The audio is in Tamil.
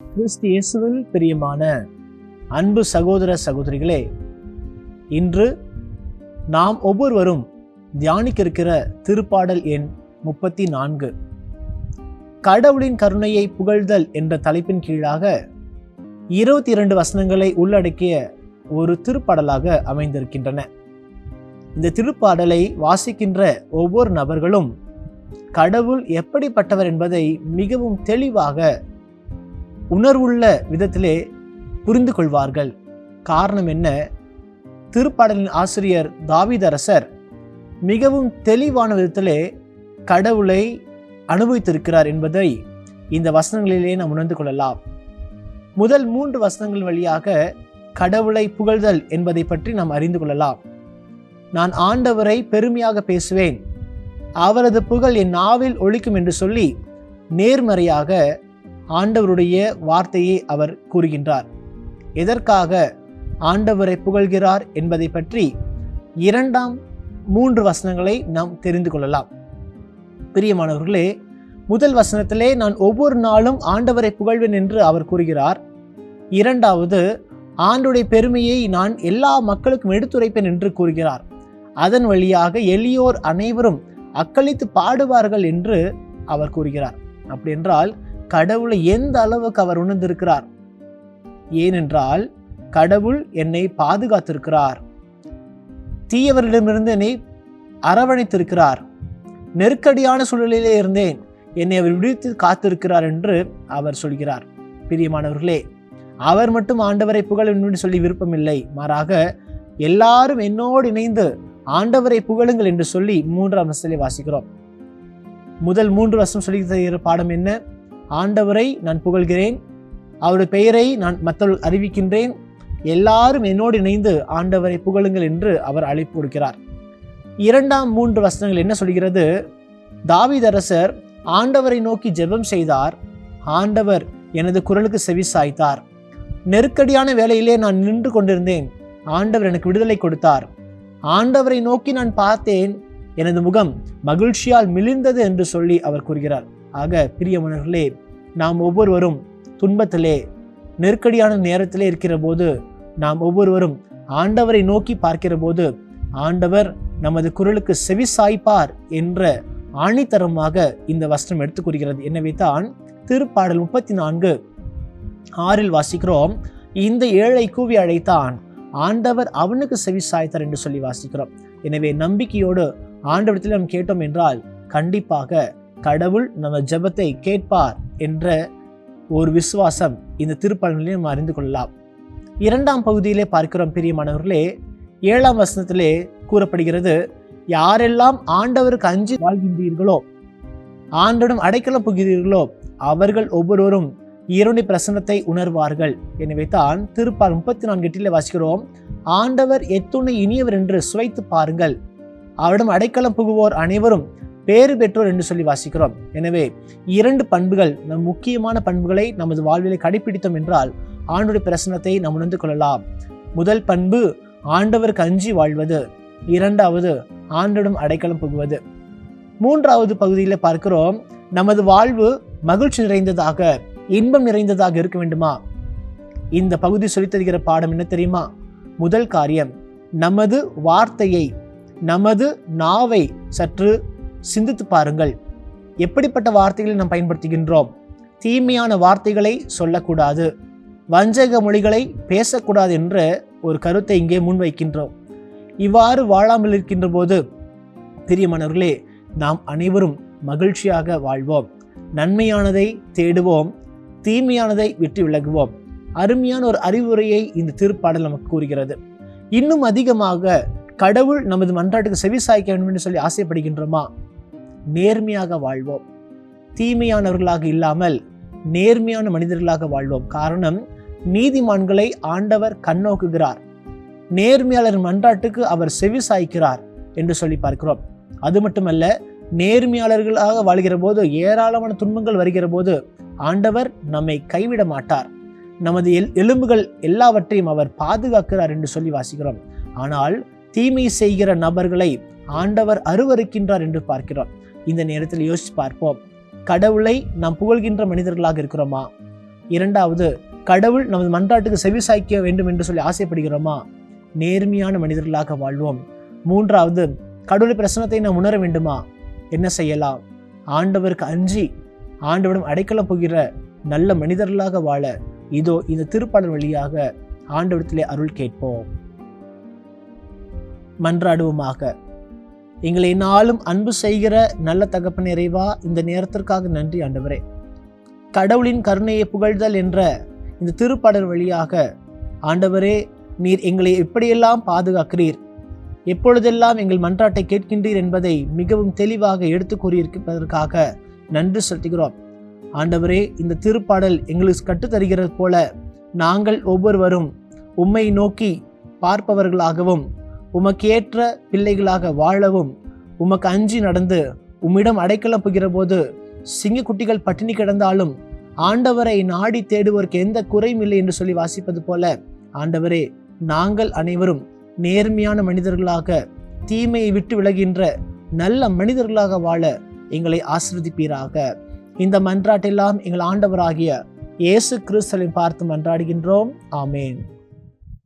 கிறிஸ்து இயேசுவில் பிரியமான அன்பு சகோதர சகோதரிகளே இன்று நாம் ஒவ்வொருவரும் தியானிக்க இருக்கிற திருப்பாடல் எண் முப்பத்தி நான்கு கடவுளின் கருணையை புகழ்தல் என்ற தலைப்பின் கீழாக இருபத்தி இரண்டு வசனங்களை உள்ளடக்கிய ஒரு திருப்பாடலாக அமைந்திருக்கின்றன. இந்த திருப்பாடலை வாசிக்கின்ற ஒவ்வொரு நபர்களும் கடவுள் எப்படிப்பட்டவர் என்பதை மிகவும் தெளிவாக உணர்வுள்ள விதத்திலே புரிந்து கொள்வார்கள் காரணம் என்ன? திருப்பாடலின் ஆசிரியர் தாவிதரசர் மிகவும் தெளிவான விதத்திலே கடவுளை அனுபவித்திருக்கிறார் என்பதை இந்த வசனங்களிலே நாம் உணர்ந்து கொள்ளலாம். முதல் மூன்று வசனங்கள் வழியாக கடவுளை புகழ்தல் என்பதை பற்றி நாம் அறிந்து கொள்ளலாம். நான் ஆண்டவரை பெருமையாக பேசுவேன். அவரது புகழ் என் நாவில் ஒழிக்கும் என்று சொல்லி நேர்மறையாக ஆண்டவருடைய வார்த்தையை அவர் கூறுகின்றார். எதற்காக ஆண்டவரை புகழ்கிறார் என்பதை பற்றி இரண்டாம் மூன்று வசனங்களை நாம் தெரிந்து கொள்ளலாம். பிரியமானவர்களே முதல் வசனத்திலே நான் ஒவ்வொரு நாளும் ஆண்டவரை புகழ்வேன் என்று அவர் கூறுகிறார். இரண்டாவது ஆண்டுடைய பெருமையை நான் எல்லா மக்களுக்கும் எடுத்துரைப்பேன் என்று கூறுகிறார். அதன் வழியாக எளியோர் அனைவரும் அக்களித்து பாடுவார்கள் என்று அவர் கூறுகிறார். அப்படி என்றால் கடவுளை எந்த அளவுக்கு அவர் உணர்ந்திருக்கிறார்? ஏனென்றால் கடவுள் என்னை பாதுகாத்திருக்கிறார். தீயவரிடமிருந்து என்னை அரவணைத்திருக்கிறார். நெருக்கடியான சூழ்நிலையிலே இருந்தேன். என்னை அவர் விடுத்து காத்திருக்கிறார் என்று அவர் சொல்கிறார். பிரியமானவர்களே அவர் மட்டும் ஆண்டவரை புகழ் என்று சொல்லி விருப்பமில்லை. மாறாக எல்லாரும் என்னோடு இணைந்து ஆண்டவரை புகழுங்கள் என்று சொல்லி மூன்றாம் வசதியை வாசிக்கிறோம். முதல் மூன்று வருஷம் சொல்லி தருகிற பாடம் என்ன? ஆண்டவரை நான் புகழ்கிறேன். அவருடைய பெயரை நான் மற்றவர்கள் அறிவிக்கின்றேன். எல்லாரும் என்னோடு இணைந்து ஆண்டவரை புகழுங்கள் என்று அவர் அழைப்பு கொடுக்கிறார் இரண்டாம் மூன்று வசனங்கள் என்ன சொல்கிறது? தாவிதரசர் ஆண்டவரை நோக்கி ஜெபம் செய்தார். ஆண்டவர் எனது குரலுக்கு செவி சாய்த்தார். நெருக்கடியான வேலையிலே நான் நின்று கொண்டிருந்தேன். ஆண்டவர் எனக்கு விடுதலை கொடுத்தார். ஆண்டவரை நோக்கி நான் பார்த்தேன். எனது முகம் மகிழ்ச்சியால் மிளிர்ந்தது என்று சொல்லி அவர் கூறுகிறார். ஆக பிரியமனர்களே நாம் ஒவ்வொருவரும் துன்பத்திலே நெருக்கடியான நேரத்திலே இருக்கிற போது நாம் ஒவ்வொருவரும் ஆண்டவரை நோக்கி பார்க்கிற போது ஆண்டவர் நமது குரலுக்கு செவி சாய்ப்பார் என்ற ஆணித்தரமாக இந்த வஸ்திரம் எடுத்துக் கூறுகிறது. எனவே தான் திருப்பாடல் முப்பத்தி நான்கு ஆறில் வாசிக்கிறோம் இந்த ஏழை கூவி அழைத்தான் ஆண்டவர் அவனுக்கு செவி சாய்த்தார் என்று சொல்லி வாசிக்கிறோம். எனவே நம்பிக்கையோடு ஆண்டவரத்தில் நாம் கேட்டோம் என்றால் கண்டிப்பாக கடவுள் நம்ம ஜெபத்தை கேட்பார் என்ற ஒரு விசுவாசம் இந்த திருப்பலனிலே நம்ம அறிந்து கொள்ளலாம். இரண்டாம் பகுதியிலே பார்க்கிறோம் பிரியமானவர்களே ஏழாம் வசனத்திலே கூறப்படுகிறது யாரெல்லாம் ஆண்டவருக்கு அஞ்சு வாழ்கின்றீர்களோ ஆண்டனும் அடைக்கலம் புகிறீர்களோ அவர்கள் ஒவ்வொருவரும் இயருடைய பிரசன்னத்தை உணர்வார்கள். எனவே தான் திருப்பால் முப்பத்தி நான்கு எட்டிலே வாசிக்கிறோம் ஆண்டவர் எத்துணை இனியவர் என்று சுவைத்து பாருங்கள். அவரிடம் அடைக்கலம் புகுவோர் அனைவரும் பேறு பெற்றோர் என்று சொல்லி வாசிக்கிறோம். எனவே இரண்டு பண்புகள் நம் முக்கியமான பண்புகளை நமது வாழ்விலை கடைபிடித்தோம் என்றால் ஆண்டுடைய பிரசனத்தை நாம் உணர்ந்து கொள்ளலாம். முதல் பண்பு ஆண்டவர் கஞ்சி வாழ்வது. இரண்டாவது ஆண்டிடம் அடைக்கலம் புகுவது. மூன்றாவது பகுதியில் பார்க்கிறோம் நமது வாழ்வு மகிழ்ச்சி நிறைந்ததாக இன்பம் நிறைந்ததாக இருக்க வேண்டுமா? இந்த பகுதி சொல்லித்தருகிற பாடம் என்ன தெரியுமா? முதல் காரியம் நமது வார்த்தையை நமது நாவை சற்று சிந்தித்து பாருங்கள். எப்படிப்பட்ட வார்த்தைகளை நாம் பயன்படுத்துகின்றோம்? தீமையான வார்த்தைகளை சொல்லக்கூடாது. வஞ்சக மொழிகளை பேசக்கூடாது என்ற ஒரு கருத்தை இங்கே முன்வைக்கின்றோம். இவ்வாறு வாழாமல் இருக்கின்ற போது பிரியமானவர்களே நாம் அனைவரும் மகிழ்ச்சியாக வாழ்வோம். நன்மையானதை தேடுவோம். தீமையானதை விட்டு விலகுவோம். அருமையான ஒரு அறிவுரையை இந்த திருப்பாடல் நமக்கு கூறுகிறது. இன்னும் அதிகமாக கடவுள் நமது மன்றாட்டுக்கு செவி சாய்க்க வேண்டும் என்று சொல்லி ஆசைப்படுகின்றோமா? நேர்மையாக வாழ்வோம். தீமையானவர்களாக இல்லாமல் நேர்மையான மனிதர்களாக வாழ்வோம். காரணம் நீதிமான்களை ஆண்டவர் கண்ணோக்குகிறார். நேர்மையாளர் மன்றாட்டுக்கு அவர் செவி சாய்க்கிறார் என்று சொல்லி பார்க்கிறோம். அது மட்டுமல்ல நேர்மையாளர்களாக வாழ்கிற போது ஏராளமான துன்பங்கள் வருகிற போது ஆண்டவர் நம்மை கைவிட மாட்டார். நமது எல் எலும்புகள் எல்லாவற்றையும் அவர் பாதுகாக்கிறார் என்று சொல்லி வாசிக்கிறோம். ஆனால் தீமை செய்கிற நபர்களை ஆண்டவர் அருவருக்கின்றார் என்று பார்க்கிறோம். இந்த நேரத்தில் யோசித்து பார்ப்போம். கடவுளை நாம் புகழ்கின்ற மனிதர்களாக இருக்கிறோமா? இரண்டாவது கடவுள் நமது மன்றாட்டுக்கு செவி சாய்க்க வேண்டும் என்று சொல்லி ஆசைப்படுகிறோமா? நேர்மையான மனிதர்களாக வாழ்வோம். மூன்றாவது கடவுளை பிரசனத்தை நாம் உணர வேண்டுமா? என்ன செய்யலாம்? ஆண்டவருக்கு அஞ்சி ஆண்டவரும் அடைக்கலம் போகிற நல்ல மனிதர்களாக வாழ இதோ இந்த திருப்பாடல் வழியாக ஆண்டவரத்திலே அருள் கேட்போம். மன்றாடுவோமாக. எங்களை நாளும் அன்பு செய்கிற நல்ல தகப்பன் நிறைவா இந்த நேரத்திற்காக நன்றி ஆண்டவரே. கடவுளின் கருணையை புகழ்தல் என்ற இந்த திருப்பாடல் வழியாக ஆண்டவரே நீர் எங்களை எப்படியெல்லாம் பாதுகாக்கிறீர்? எப்பொழுதெல்லாம் எங்கள் மன்றாட்டை கேட்கின்றீர் என்பதை மிகவும் தெளிவாக எடுத்து கூறியிருப்பதற்காக நன்றி செலுத்துகிறோம். ஆண்டவரே இந்த திருப்பாடல் எங்களுக்கு கற்றுத்தருகிறது போல நாங்கள் ஒவ்வொருவரும் உம்மை நோக்கி பார்ப்பவர்களாகவும் உமக்கேற்ற பிள்ளைகளாக வாழவும் உமக்கு அஞ்சி நடந்து உம்மிடம் அடைக்கலம் புகிற போது சிங்கக்குட்டிகள் பட்டினி கிடந்தாலும் ஆண்டவரை நாடி தேடுவோருக்கு எந்த குறையும் இல்லை என்று சொல்லி வாசிப்பது போல ஆண்டவரே நாங்கள் அனைவரும் நேர்மையான மனிதர்களாக தீமையை விட்டு விலகின்ற நல்ல மனிதர்களாக வாழ எங்களை ஆசிர்வதிப்பீராக. இந்த மன்றாட்டெல்லாம் எங்கள் ஆண்டவராகிய இயேசு கிறிஸ்தலை பார்த்து மன்றாடுகின்றோம். ஆமேன்.